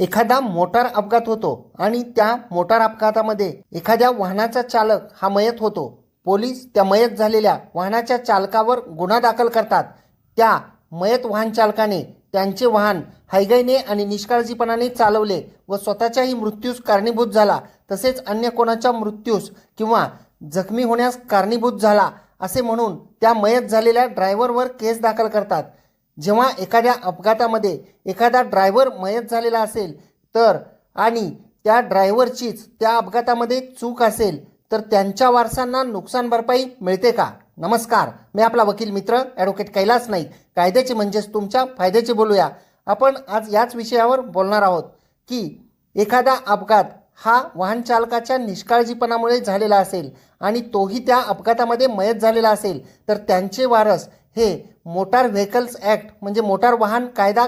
एखादा मोटार अपघात होतो आणि त्या मोटार अपघातामध्ये एखाद्या वाहनाचा चालक हा मयत होतो. पोलीस त्या मयत झालेल्या वाहनाच्या चालकावर गुन्हा दाखल करतात. त्या मयत वाहन चालकाने त्यांचे वाहन हायगाईने आणि निष्काळजीपणाने चालवले व स्वतःच्याही मृत्यूस कारणीभूत झाला. तसेच अन्य कोणाच्या मृत्यूस किंवा जखमी होण्यास कारणीभूत झाला असे म्हणून त्या मयत झालेल्या ड्रायव्हरवर केस दाखल करतात. जेव्हा एखाद्या अपघातामध्ये एखादा ड्रायव्हर मयत झालेला असेल तर आणि त्या ड्रायव्हरचीच त्या अपघातामध्ये चूक असेल तर त्यांच्या वारसांना नुकसान भरपाई मिळते का? नमस्कार मी आपला वकील मित्र ॲडव्होकेट कैलास नाईक. कायद्याचे म्हणजेच तुमच्या फायद्याचे बोलूया. आपण आज याच विषयावर बोलणार आहोत की एखादा अपघात हा वाहनचालकाच्या निष्काळजीपणामुळे झालेला असेल आणि तोही त्या अपघातामध्ये मयत झालेला असेल तर त्यांचे वारस हे मोटार व्हेकल्स ॲक्ट म्हणजे मोटार वाहन कायदा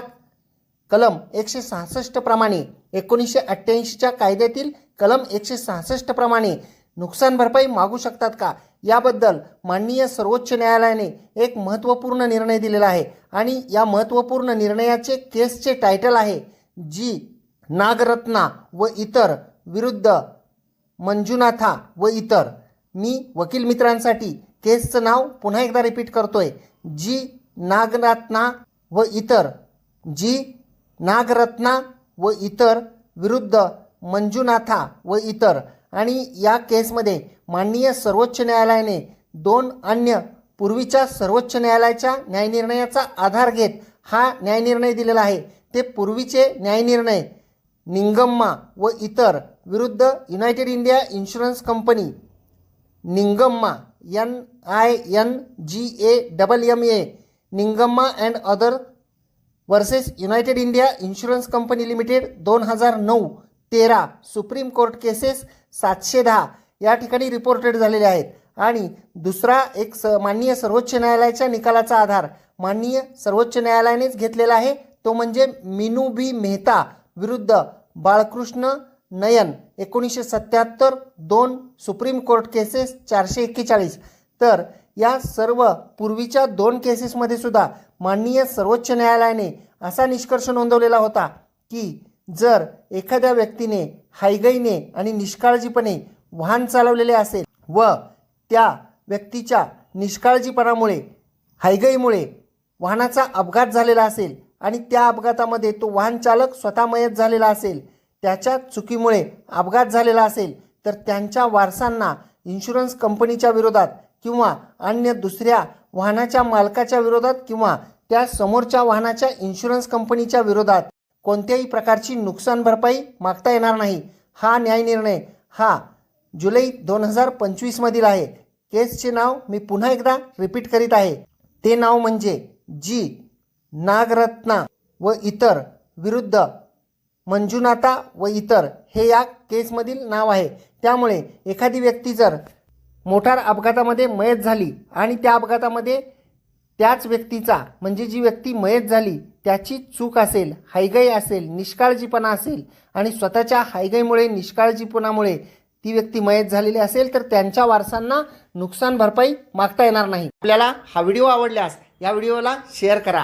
कलम एकशे सहासष्ट प्रमाणे एकोणीसशे अठ्ठ्याऐंशीच्या कायद्यातील कलम एकशे सहासष्ट प्रमाणे नुकसान भरपाई मागू शकतात का? याबद्दल माननीय सर्वोच्च न्यायालयाने एक महत्त्वपूर्ण निर्णय दिलेला आहे आणि या महत्त्वपूर्ण निर्णयाचे केसचे टायटल आहे जी नागरत्ना व इतर विरुद्ध मंजुनाथा व इतर मी वकील मित्रांसाठी केसचं नाव पुन्हा एकदा रिपीट करतोय. जी नागरत्ना व इतर जी नागरत्ना व इतर विरुद्ध मंजुनाथा व इतर आणि या केसमध्ये माननीय सर्वोच्च न्यायालयाने दोन अन्य पूर्वीच्या सर्वोच्च न्यायालयाच्या न्यायनिर्णयाचा आधार घेत हा न्यायनिर्णय दिलेला आहे. ते पूर्वीचे न्यायनिर्णय निंगम्मा व इतर विरुद्ध United India insurance company Ningamma N I N G A double M A Ningamma and other versus United India insurance company limited दोन हजार नऊ तेरा सुप्रीम कोर्ट केसेस सातशे दहा या ठिकाणी रिपोर्टेड झालेले आहेत. आणि दुसरा एक स माननीय सर्वोच्च न्यायालयाच्या निकालाचा आधार माननीय सर्वोच्च न्यायालयानेच घेतलेला आहे. तो म्हणजे मिनू बी मेहता विरुद्ध बाळकृष्ण नयन एकोणीसशे सत्याहत्तर दोन सुप्रीम कोर्ट केसेस चारशे एक्केचाळीस. तर या सर्व पूर्वीच्या दोन केसेसमध्ये सुद्धा माननीय सर्वोच्च न्यायालयाने असा निष्कर्ष नोंदवलेला होता की जर एखाद्या व्यक्तीने हायगईने आणि निष्काळजीपणे वाहन चालवलेले असेल व त्या व्यक्तीच्या निष्काळजीपणामुळे हायगईमुळे वाहनाचा अपघात झालेला असेल आणि त्या अपघातामध्ये तो वाहन चालक स्वतः मयत झालेला असेल. त्याच्या चुकीमुळे अपघात झालेला असेल. तर त्यांच्या वारसांना इन्शुरन्स कंपनीच्या विरोधात किंवा अन्य दुसऱ्या वाहनाच्या मालकाच्या विरोधात किंवा त्या समोरच्या वाहनाच्या इन्शुरन्स कंपनीच्या विरोधात कोणत्याही प्रकारची नुकसान भरपाई मागता येणार नाही. हा न्यायनिर्णय हा जुलै दोन हजार पंचवीसमधील आहे. केसचे नाव मी पुन्हा एकदा रिपीट करीत आहे. ते नाव म्हणजे जी. नागरत्ना व इतर विरुद्ध मंजुनाथा व इतर हे या केसमधील नाव आहे. त्यामुळे एखादी व्यक्ती जर मोटार अपघातामध्ये मयत झाली आणि त्या अपघातामध्ये त्याच व्यक्तीचा म्हणजे जी व्यक्ती मयत झाली त्याची चूक असेल हायगाई असेल निष्काळजीपणा असेल आणि स्वतःच्या हायगाईमुळे निष्काळजीपणामुळे ती व्यक्ती मयत झालेली असेल तर त्यांच्या वारसांना नुकसान भरपाई मागता येणार नाही. आपल्याला हा व्हिडिओ आवडल्यास या व्हिडिओला शेअर करा.